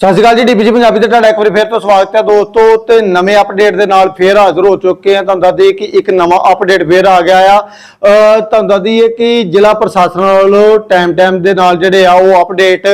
ਸਤਿ ਸ਼੍ਰੀ ਅਕਾਲ ਜੀ ਡੀਪੀਜੀ ਪੰਜਾਬੀ ਤੇ ਤੁਹਾਡਾ ਇੱਕ ਵਾਰੀ ਫੇਰ ਤੋਂ ਸਵਾਗਤ ਹੈ ਦੋਸਤੋ, ਤੇ ਨਵੇਂ ਅਪਡੇਟ ਦੇ ਨਾਲ ਫੇਰ ਹਾਜ਼ਰ ਹੋ ਚੁੱਕੇ ਹਾਂ। ਤੁਹਾਨੂੰ ਦੱਸ ਦਈਏ ਕਿ ਇੱਕ ਨਵਾਂ ਅਪਡੇਟ ਫੇਰ ਆ ਗਿਆ ਆ। ਤੁਹਾਨੂੰ ਦੱਸ ਦਈਏ ਕਿ ਜ਼ਿਲ੍ਹਾ ਪ੍ਰਸ਼ਾਸਨ ਵੱਲੋਂ ਟਾਈਮ ਟਾਈਮ ਦੇ ਨਾਲ ਜਿਹੜੇ ਆ, ਉਹ ਅਪਡੇਟ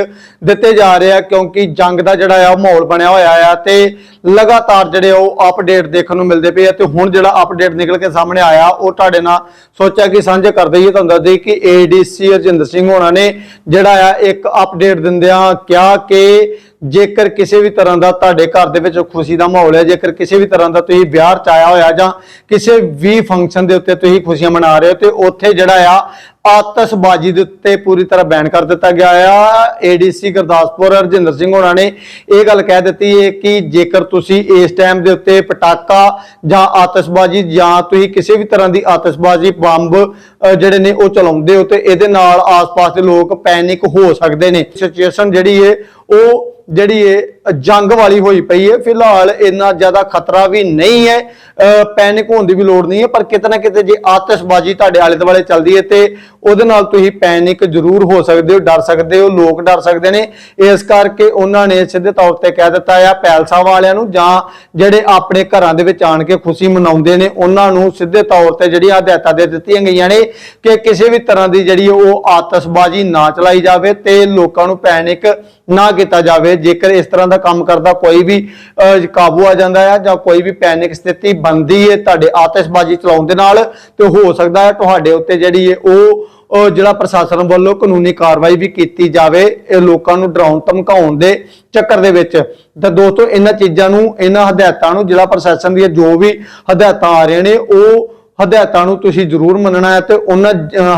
ਦਿੱਤੇ ਜਾ ਰਹੇ ਆ, ਕਿਉਂਕਿ ਜੰਗ ਦਾ ਜਿਹੜਾ ਆ, ਮਾਹੌਲ ਬਣਿਆ ਹੋਇਆ ਆ, ਤੇ ਲਗਾਤਾਰ ਜਿਹੜੇ ਉਹ ਅਪਡੇਟ ਦੇਖਣ ਨੂੰ ਮਿਲਦੇ ਪਏ ਆ, ਤੇ ਹੁਣ ਜਿਹੜਾ ਅਪਡੇਟ ਨਿਕਲ ਕੇ ਸਾਹਮਣੇ ਆਇਆ, ਉਹ ਤੁਹਾਡੇ ਨਾਲ ਸੋਚਿਆ ਕਿ ਸਾਂਝਾ ਕਰ ਦਈਏ। ਤੁਹਾਨੂੰ ਦੱਸ ਦਈਏ ਕਿ ਏਡੀਸੀ ਰਜਿੰਦਰ ਸਿੰਘ ਹੋਣਾ ਨੇ ਜਿਹੜਾ ਆ, ਇੱਕ ਅਪਡੇਟ ਦਿੰਦਿਆਂ ਕਿਹਾ ਕਿ ਜੇਕਰ ਕਿਸੇ ਵੀ ਤਰ੍ਹਾਂ ਦਾ ਤੁਹਾਡੇ ਘਰ ਦੇ ਵਿੱਚ ਖੁਸ਼ੀ ਦਾ ਮਾਹੌਲ ਹੈ, ਜੇਕਰ ਕਿਸੇ ਵੀ ਤਰ੍ਹਾਂ ਦਾ ਤੁਸੀਂ ਵਿਆਹ ਚ ਆਇਆ ਹੋਇਆ ਜਾਂ ਕਿਸੇ ਵੀ ਫੰਕਸ਼ਨ ਦੇ ਉੱਤੇ ਤੁਸੀਂ ਖੁਸ਼ੀਆਂ ਮਨਾ ਰਹੇ ਹੋ ਤੇ ਉੱਥੇ ਜਿਹੜਾ ਆ ਆਤਸ਼ਬਾਜ਼ੀ ਦੇ ਉੱਤੇ ਪੂਰੀ ਤਰ੍ਹਾਂ ਬੈਨ ਕਰ ਦਿੱਤਾ ਗਿਆ ਆ। ਏਡੀਸੀ ਗੁਰਦਾਸਪੁਰ ਰਜਿੰਦਰ ਸਿੰਘ ਹੋਣਾ ਨੇ ਇਹ ਗੱਲ ਕਹਿ ਦਿੱਤੀ ਹੈ ਕਿ ਜੇਕਰ ਤੁਸੀਂ ਇਸ ਟਾਈਮ ਦੇ ਉੱਤੇ ਪਟਾਕਾ ਜਾਂ ਆਤਸ਼ਬਾਜ਼ੀ ਜਾਂ ਤੁਸੀਂ ਕਿਸੇ ਵੀ ਤਰ੍ਹਾਂ ਦੀ ਆਤਸ਼ਬਾਜ਼ੀ ਬੰਬ ਜਿਹੜੇ ਨੇ ਉਹ ਚਲਾਉਂਦੇ ਹੋ ਤੇ ਇਹਦੇ ਨਾਲ ਆਸ-ਪਾਸ ਦੇ ਲੋਕ ਪੈਨਿਕ ਹੋ ਸਕਦੇ ਨੇ। ਸਿਚੁਏਸ਼ਨ ਜਿਹੜੀ ਹੈ, ਉਹ ਜਿਹੜੀ ਇਹ ਜੰਗ ਵਾਲੀ ਹੋਈ ਪਈ ਹੈ, ਫਿਲਹਾਲ ਇੰਨਾ ਜ਼ਿਆਦਾ ਖਤਰਾ ਵੀ ਨਹੀਂ ਹੈ। ਪੈਨਿਕ ਹੋਣ ਦੀ ਵੀ ਲੋੜ ਨਹੀਂ ਹੈ, ਪਰ ਕਿਤੇ ਨਾ ਕਿਤੇ ਜੇ ਆਤਿਸ਼ਬਾਜ਼ੀ ਤੁਹਾਡੇ ਆਲੇ ਦੁਆਲੇ ਚੱਲਦੀ ਹੈ ਤੇ ਉਹਦੇ ਨਾਲ ਤੁਸੀਂ ਪੈਨਿਕ ਜ਼ਰੂਰ ਹੋ ਸਕਦੇ ਹੋ, ਡਰ ਸਕਦੇ ਹੋ, ਲੋਕ ਡਰ ਸਕਦੇ ਨੇ। ਇਸ ਕਰਕੇ ਉਹਨਾਂ ਨੇ ਸਿੱਧੇ ਤੌਰ ਤੇ ਕਹਿ ਦਿੱਤਾ ਆ ਪੈਲਸਾਂ ਵਾਲਿਆਂ ਨੂੰ ਜਾਂ ਜਿਹੜੇ ਆਪਣੇ ਘਰਾਂ ਦੇ ਵਿੱਚ ਆਣ ਕੇ ਖੁਸ਼ੀ ਮਨਾਉਂਦੇ ਨੇ, ਉਹਨਾਂ ਨੂੰ ਸਿੱਧੇ ਤੌਰ ਤੇ ਜਿਹੜੀਆਂ ਹਦਾਇਤਾਂ ਦੇ ਦਿੱਤੀਆਂ ਗਈਆਂ ਨੇ ਕਿ ਕਿਸੇ ਵੀ ਤਰ੍ਹਾਂ ਦੀ ਜਿਹੜੀ ਉਹ ਆਤਿਸ਼ਬਾਜ਼ੀ ਨਾ ਚਲਾਈ ਜਾਵੇ ਤੇ ਲੋਕਾਂ ਨੂੰ ਪੈਨਿਕ ਨਾ ਕੀਤਾ ਜਾਵੇ, ਜੇਕਰ ਇਸ ਤਰ੍ਹਾਂ ਦਾ ਕੰਮ ਕਰਦਾ ਕੋਈ ਵੀ ਕਾਬੂ ਆ ਜਾਂਦਾ ਹੈ ਜਾਂ ਕੋਈ ਵੀ ਪੈਨਿਕ ਸਥਿਤੀ ਬਣਦੀ ਹੈ ਤੁਹਾਡੇ ਆਤਿਸ਼ਬਾਜ਼ੀ ਚਲਾਉਣ ਦੇ ਨਾਲ, ਤੇ ਹੋ ਸਕਦਾ ਹੈ ਤੁਹਾਡੇ ਉੱਤੇ ਜਿਹੜੀ ਹੈ ਉਹ ਉਹ ਜਿਹੜਾ ਪ੍ਰਸ਼ਾਸਨ ਵੱਲੋਂ ਕਾਨੂੰਨੀ ਕਾਰਵਾਈ ਵੀ ਕੀਤੀ ਜਾਵੇ, ਇਹ ਲੋਕਾਂ ਨੂੰ ਡਰਾਉਣ, ਧਮਕਾਉਣ ਦੇ ਚੱਕਰ ਦੇ ਵਿੱਚ। ਤਾਂ ਦੋਸਤੋ, ਇਹਨਾਂ ਚੀਜ਼ਾਂ ਨੂੰ, ਇਹਨਾਂ ਹਦਾਇਤਾਂ ਨੂੰ ਜ਼ਿਲ੍ਹਾ ਪ੍ਰਸ਼ਾਸਨ ਦੀਆਂ ਜੋ ਵੀ ਹਦਾਇਤਾਂ ਆ ਰਹੀਆਂ ਨੇ, ਉਹ ਹਦਾਇਤਾਂ ਨੂੰ ਤੁਸੀਂ ਜ਼ਰੂਰ ਮੰਨਣਾ ਹੈ ਤੇ ਉਹਨਾਂ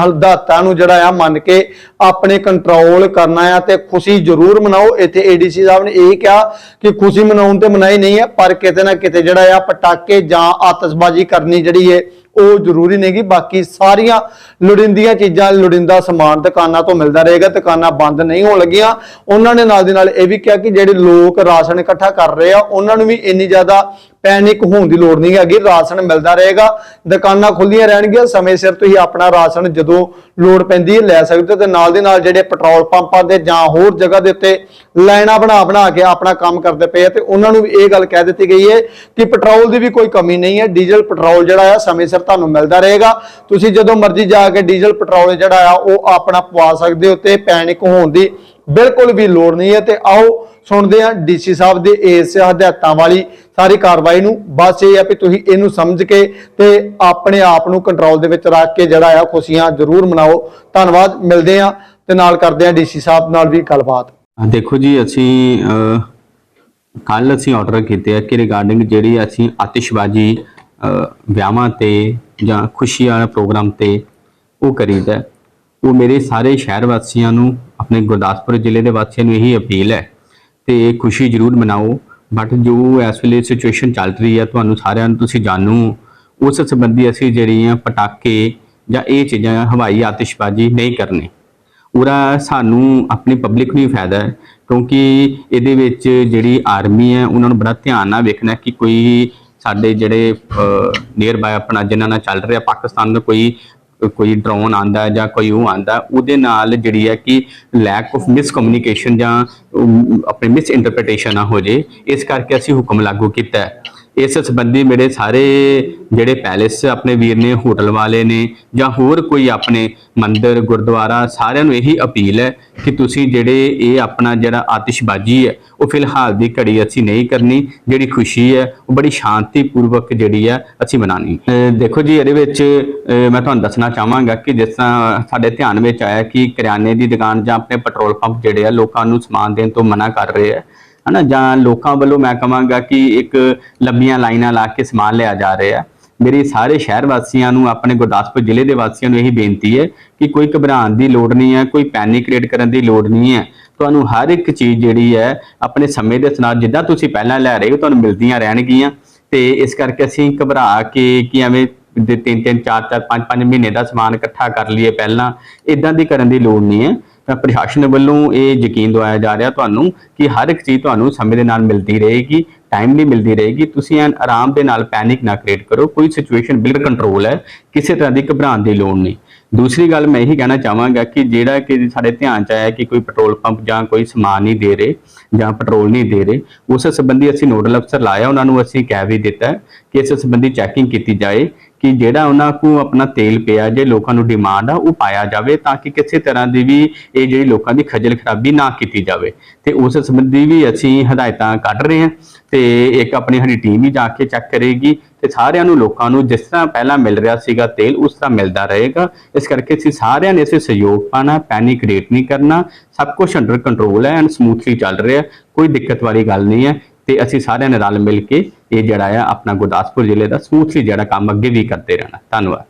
ਹਦਾਇਤਾਂ ਨੂੰ ਜਿਹੜਾ ਆ ਮੰਨ ਕੇ ਆਪਣੇ ਕੰਟਰੋਲ ਕਰਨਾ ਆ ਤੇ ਖੁਸ਼ੀ ਜ਼ਰੂਰ ਮਨਾਓ। ਇੱਥੇ ਏਡੀਸੀ ਸਾਹਿਬ ਨੇ ਇਹ ਕਿਹਾ ਕਿ ਖੁਸ਼ੀ ਮਨਾਉਣ ਤੇ ਮਨਾਈ ਨਹੀਂ ਹੈ, ਪਰ ਕਿਤੇ ਨਾ ਕਿਤੇ ਜਿਹੜਾ ਆ ਪਟਾਕੇ ਜਾਂ ਆਤਸ਼ਬਾਜ਼ੀ ਕਰਨੀ ਜਿਹੜੀ ਹੈ ਉਹ ਜ਼ਰੂਰੀ ਨਹੀਂਗੀ ਬਾਕੀ ਸਾਰੀਆਂ ਲੋੜੀਂਦੀਆਂ ਚੀਜ਼ਾਂ, ਲੋੜੀਂਦਾ ਸਮਾਨ ਦੁਕਾਨਾਂ ਤੋਂ ਮਿਲਦਾ ਰਹੇਗਾ, ਦੁਕਾਨਾਂ ਬੰਦ ਨਹੀਂ ਹੋਣ ਲੱਗੀਆਂ। ਉਹਨਾਂ ਨੇ ਨਾਲ ਦੀ ਨਾਲ ਇਹ ਵੀ ਕਿਹਾ ਕਿ ਜਿਹੜੇ ਲੋਕ ਰਾਸ਼ਨ ਇਕੱਠਾ ਕਰ ਰਹੇ ਆ, ਉਹਨਾਂ ਨੂੰ ਵੀ ਇੰਨੀ ਜ਼ਿਆਦਾ ਪੈਨਿਕ ਹੋਣ ਦੀ ਲੋੜ ਨਹੀਂ ਹੈਗੀ, ਰਾਸ਼ਨ ਮਿਲਦਾ ਰਹੇਗਾ, ਦੁਕਾਨਾਂ ਖੁੱਲੀਆਂ ਰਹਿਣਗੀਆਂ, ਸਮੇਂ ਸਿਰ ਤੁਸੀਂ ਆਪਣਾ ਰਾਸ਼ਨ ਜਦੋਂ ਲੋੜ ਪੈਂਦੀ ਹੈ ਲੈ ਸਕਦੇ ਹੋ ਤੇ ਨਾਲ ਦੀ ਨਾਲ ਜਿਹੜੇ ਪੈਟਰੋਲ ਪੰਪਾਂ ਤੇ ਜਾਂ ਹੋਰ ਜਗ੍ਹਾ ਦੇ ਉੱਤੇ ਲਾਈਨਾਂ ਬਣਾ ਬਣਾ ਕੇ ਆਪਣਾ ਕੰਮ ਕਰਦੇ ਪਏ ਆ ਤੇ ਉਹਨਾਂ ਨੂੰ ਵੀ ਇਹ ਗੱਲ ਕਹਿ ਦਿੱਤੀ ਗਈ ਹੈ ਕਿ ਪੈਟਰੋਲ ਦੀ ਵੀ ਕੋਈ ਕਮੀ ਨਹੀਂ ਹੈ, ਡੀਜ਼ਲ ਪੈਟਰੋਲ ਜਿਹੜਾ ਆ ਸਮੇਂ ਸਿਰ ਤੁਹਾਨੂੰ ਮਿਲਦਾ ਰਹੇਗਾ, ਤੁਸੀਂ ਜਦੋਂ ਮਰਜ਼ੀ ਜਾ ਕੇ ਡੀਜ਼ਲ ਪੈਟਰੋਲ ਜਿਹੜਾ ਆ ਉਹ ਆਪਣਾ ਪਵਾ ਸਕਦੇ ਹੋ ਤੇ ਪੈਨਿਕ ਹੋਣ ਦੀ ਬਿਲਕੁਲ ਵੀ ਲੋੜ ਨਹੀਂ ਹੈ ਤੇ ਆਓ ਸੁਣਦੇ ਹਾਂ ਡੀਸੀ ਸਾਹਿਬ ਦੇ ਇਸ ਹਦਾਇਤਾਂ ਵਾਲੀ ਸਾਰੀ ਕਾਰਵਾਈ ਨੂੰ। ਬਸ ਇਹ ਆ ਕਿ ਤੁਸੀਂ ਇਹਨੂੰ ਸਮਝ ਕੇ ਤੇ ਆਪਣੇ ਆਪ ਨੂੰ ਕੰਟਰੋਲ ਦੇ ਵਿੱਚ ਰੱਖ ਕੇ ਜਿਹੜਾ ਆ ਖੁਸ਼ੀਆਂ ਜ਼ਰੂਰ ਮਨਾਓ। ਧੰਨਵਾਦ, ਮਿਲਦੇ ਹਾਂ ਤੇ ਨਾਲ ਕਰਦੇ ਹਾਂ ਡੀਸੀ ਸਾਹਿਬ ਨਾਲ ਵੀ ਗੱਲਬਾਤ। ਦੇਖੋ ਜੀ, ਅਸੀਂ ਕੱਲ ਅਸੀਂ ਆਰਡਰ ਕੀਤੇ ਆ ਕਿ ਰਿਗਾਰਡਿੰਗ ਜਿਹੜੀ ਅਸੀਂ ਆਤਿਸ਼ਬਾਜ਼ੀ ਵਿਆਹਾਂ ਤੇ ਜਾਂ ਖੁਸ਼ੀ ਵਾਲੇ ਪ੍ਰੋਗਰਾਮ ਤੇ ਉਹ ਕਰੀਦਾ ਉਹ ਮੇਰੇ ਸਾਰੇ ਸ਼ਹਿਰ ਵਾਸੀਆਂ ਨੂੰ, ਆਪਣੇ ਗੁਰਦਾਸਪੁਰ ਜ਼ਿਲ੍ਹੇ ਦੇ ਵਾਸੀਆਂ ਨੂੰ ਇਹੀ ਅਪੀਲ ਹੈ ਤੇ ਖੁਸ਼ੀ ਜ਼ਰੂਰ ਮਨਾਓ। ਬਟ ਜੋ ਇਸ ਵੇਲੇ ਸਿਚੁਏਸ਼ਨ ਚੱਲ ਰਹੀ ਹੈ ਤੁਹਾਨੂੰ ਸਾਰਿਆਂ ਨੂੰ ਤੁਸੀਂ ਜਾਣੂ। ਉਸ ਸੰਬੰਧੀ ਅਸੀਂ ਜਿਹੜੀਆਂ ਪਟਾਕੇ ਜਾਂ ਇਹ ਚੀਜ਼ਾਂ, ਹਵਾਈ ਆਤਿਸ਼ਬਾਜ਼ੀ ਨਹੀਂ ਕਰਨੀ। ਉਹਦਾ ਸਾਨੂੰ ਆਪਣੀ ਪਬਲਿਕ ਨੂੰ ਹੀ ਫਾਇਦਾ ਹੈ, ਕਿਉਂਕਿ ਇਹਦੇ ਵਿੱਚ ਜਿਹੜੀ ਆਰਮੀ ਹੈ, ਉਹਨਾਂ ਨੂੰ ਬੜਾ ਧਿਆਨ ਨਾਲ ਵੇਖਣਾ ਕਿ ਕੋਈ ਸਾਡੇ ਜਿਹੜੇ ਨੀਅਰ ਬਾय ਆਪਣਾ ਜਿਨ੍ਹਾਂ ਨਾਲ ਚੱਲ ਰਿਹਾ, ਪਾਕਿਸਤਾਨ ਦਾ ਕੋਈ ਕੋਈ ਡਰੋਨ ਆਂਦਾ ਜਾਂ ਕੋਈ ਉਹ ਆਂਦਾ ਉਹਦੇ ਨਾਲ ਜਿਹੜੀ ਹੈ ਕਿ ਲੈਕ ਆਫ ਮਿਸਕਮਿਊਨੀਕੇਸ਼ਨ ਜਾਂ ਆਪਣੇ ਆਪਣੀ ਮਿਸ ਇੰਟਰਪ੍ਰੀਟੇਸ਼ਨ ਨਾ ਹੋ ਜੇ, ਇਸ ਕਰਕੇ ਅਸੀਂ ਹੁਕਮ ਲਾਗੂ ਕੀਤਾ ਹੈ। ਇਸ ਸੰਬੰਧੀ ਮੇਰੇ ਸਾਰੇ ਜਿਹੜੇ ਪੈਲੇਸ ਆਪਣੇ ਵੀਰ ਨੇ ਹੋਟਲ ਵਾਲੇ ਨੇ ਜਾਂ ਹੋਰ ਕੋਈ ਆਪਣੇ ਮੰਦਿਰ, ਗੁਰਦੁਆਰਾ ਸਾਰਿਆਂ ਨੂੰ ਇਹੀ ਅਪੀਲ ਹੈ ਕਿ ਤੁਸੀਂ ਜਿਹੜੇ ਇਹ ਆਪਣਾ ਜਿਹੜਾ ਆਤਿਸ਼ਬਾਜ਼ੀ ਹੈ, ਉਹ ਫਿਲਹਾਲ ਦੀ ਘੜੀ ਅਸੀਂ ਨਹੀਂ ਕਰਨੀ। ਜਿਹੜੀ ਖੁਸ਼ੀ ਹੈ, ਉਹ ਬੜੀ ਸ਼ਾਂਤੀ ਪੂਰਵਕ ਜਿਹੜੀ ਹੈ, ਅਸੀਂ ਮਨਾਣੀ ਦੇਖੋ ਜੀ, ਇਹਦੇ ਵਿੱਚ ਮੈਂ ਤੁਹਾਨੂੰ ਦੱਸਣਾ ਚਾਹਾਂਗਾ ਕਿ ਜਿਸ ਤਰ੍ਹਾਂ ਸਾਡੇ ਧਿਆਨ ਵਿੱਚ ਆਇਆ ਕਿ ਕਰਿਆਨੇ ਦੀ ਦੁਕਾਨ ਜਾਂ ਆਪਣੇ ਪੈਟਰੋਲ ਪੰਪ ਜਿਹੜੇ ਆ, ਲੋਕਾਂ ਨੂੰ ਸਮਾਨ ਦੇਣ ਤੋਂ ਮਨਾ ਕਰ ਰਹੇ ਆ। ਹਨਾ, ਜਾਂ ਲੋਕਾਂ ਵੱਲੋਂ ਮੈਂ ਕਹਾਂਗਾ ਕਿ ਇੱਕ ਲੰਬੀਆਂ ਲਾਈਨਾਂ ਲਾ ਕੇ ਸਮਾਨ ਲਿਆ ਜਾ ਰਿਹਾ ਮੇਰੀ ਸਾਰੇ ਸ਼ਹਿਰ ਵਾਸੀਆਂ ਨੂੰ, ਆਪਣੇ ਗੁਰਦਾਸਪੁਰ ਜ਼ਿਲ੍ਹੇ ਦੇ ਵਾਸੀਆਂ ਨੂੰ ਇਹੀ ਬੇਨਤੀ ਹੈ ਕਿ ਕੋਈ ਘਬਰਾਉਣ ਦੀ ਲੋੜ ਨਹੀਂ ਹੈ, ਕੋਈ ਪੈਨਿਕ ਕ੍ਰੀਏਟ ਕਰਨ ਦੀ ਲੋੜ ਨਹੀਂ ਹੈ। ਤੁਹਾਨੂੰ ਹਰ ਇੱਕ ਚੀਜ਼ ਜਿਹੜੀ ਹੈ, ਆਪਣੇ ਸਮੇਂ ਦੇ ਨਾਲ ਜਿੱਦਾਂ ਤੁਸੀਂ ਪਹਿਲਾਂ ਲੈ ਰਹੇ ਹੋ, ਤੁਹਾਨੂੰ ਮਿਲਦੀਆਂ ਰਹਿਣਗੀਆਂ। ਤੇ ਇਸ ਕਰਕੇ ਅਸੀਂ ਘਬਰਾ ਕੇ ਕਿ ਐਵੇਂ ਦੇ ਤਿੰਨ ਤਿੰਨ, ਚਾਰ ਚਾਰ, ਪੰਜ ਪੰਜ ਮਹੀਨੇ ਦਾ ਸਮਾਨ ਇਕੱਠਾ ਕਰ ਲਈਏ ਪਹਿਲਾਂ ਇਦਾਂ ਦੀ ਕਰਨ ਦੀ ਲੋੜ ਨਹੀਂ ਹੈ। ਤਾਂ ਪ੍ਰਸ਼ਾਸਨ ਵੱਲੋਂ ਇਹ ਯਕੀਨ ਦਵਾਇਆ ਜਾ ਰਿਹਾ ਤੁਹਾਨੂੰ ਕਿ ਹਰ ਇੱਕ ਚੀਜ਼ ਤੁਹਾਨੂੰ ਸਮੇਂ ਦੇ ਨਾਲ ਮਿਲਦੀ ਰਹੇਗੀ ਟਾਈਮਲੀ ਮਿਲਦੀ ਰਹੇਗੀ। ਤੁਸੀਂ ਐਨ ਆਰਾਮ ਦੇ ਨਾਲ ਪੈਨਿਕ ਨਾ ਕ੍ਰੀਏਟ ਕਰੋ। ਕੋਈ ਸਿਚੁਏਸ਼ਨ ਬਿਲਕੁਲ ਕੰਟਰੋਲ ਹੈ, ਕਿਸੇ ਤਰ੍ਹਾਂ ਦੀ ਘਬਰਾਉਣ ਦੀ ਲੋੜ ਨਹੀਂ। ਦੂਸਰੀ ਗੱਲ ਮੈਂ ਇਹੀ ਕਹਿਣਾ ਚਾਹਾਂਗਾ ਕਿ ਜਿਹੜਾ ਕਿ ਸਾਡੇ ਧਿਆਨ ਚ ਆਇਆ ਕਿ ਕੋਈ ਪੈਟਰੋਲ ਪੰਪ ਜਾਂ ਕੋਈ ਸਮਾਨ ਨਹੀਂ ਦੇ ਰਹੇ ਜਾਂ ਪੈਟਰੋਲ ਨਹੀਂ ਦੇ ਰਹੇ, ਉਸ ਸੰਬੰਧੀ ਅਸੀਂ ਨੋਡਲ ਅਫਸਰ ਲਾਇਆ, ਉਹਨਾਂ ਨੂੰ ਅਸੀਂ ਕਹਿ ਵੀ ਦਿੱਤਾ ਕਿ ਇਸ ਸੰਬੰਧੀ ਚੈਕਿੰਗ ਕੀਤੀ ਜਾਏ ਕਿ ਜਿਹੜਾ ਉਹਨਾਂ ਕੋ ਆਪਣਾ ਤੇਲ ਪਿਆ, ਜੇ ਲੋਕਾਂ ਨੂੰ ਡਿਮਾਂਡ ਆ, ਉਹ ਪਾਇਆ ਜਾਵੇ ਤਾਂ ਕਿ ਕਿਸੇ ਤਰ੍ਹਾਂ ਦੀ ਵੀ ਇਹ ਜਿਹੜੀ ਲੋਕਾਂ ਦੀ ਖੱਜਲ ਖਰਾਬੀ ਨਾ ਕੀਤੀ ਜਾਵੇ। ਤੇ ਉਸ ਸੰਬੰਧੀ ਵੀ ਅਸੀਂ ਹਦਾਇਤਾਂ ਕੱਢ ਰਹੇ ਹਾਂ ਤੇ ਇੱਕ ਆਪਣੀ ਸਾਡੀ ਟੀਮ ਹੀ ਜਾ ਕੇ ਚੈੱਕ ਕਰੇਗੀ ਤੇ ਸਾਰਿਆਂ ਨੂੰ, ਲੋਕਾਂ ਨੂੰ ਜਿਸ ਤਰ੍ਹਾਂ ਪਹਿਲਾਂ ਮਿਲ ਰਿਹਾ ਸੀਗਾ ਤੇਲ, ਉਸ ਤਰ੍ਹਾਂ ਮਿਲਦਾ ਰਹੇਗਾ। ਇਸ ਕਰਕੇ ਅਸੀਂ ਸਾਰਿਆਂ ਨੇ ਇਸੇ ਸਹਿਯੋਗ ਪਾਣਾ ਪੈਨਿਕ ਕ੍ਰੀਏਟ ਨਹੀਂ ਕਰਨਾ। ਸਭ ਕੁਝ ਅੰਡਰ ਕੰਟਰੋਲ ਹੈ ਐਂਡ ਸਮੂਥਲੀ ਚੱਲ ਰਿਹਾ। ਕੋਈ ਦਿੱਕਤ ਵਾਲੀ ਗੱਲ ਨਹੀਂ ਹੈ। ਤੇ ਅਸੀਂ ਸਾਰਿਆਂ ਨੇ ਰਲ ਮਿਲ ਕੇ ਇਹ ਜਿਹੜਾ ਆ ਆਪਣਾ ਗੁਰਦਾਸਪੁਰ ਜ਼ਿਲ੍ਹੇ ਦਾ ਸਮੂਥਲੀ ਜਿਹੜਾ ਕੰਮ ਅੱਗੇ ਵੀ ਕਰਦੇ ਰਹਿਣਾ। ਧੰਨਵਾਦ।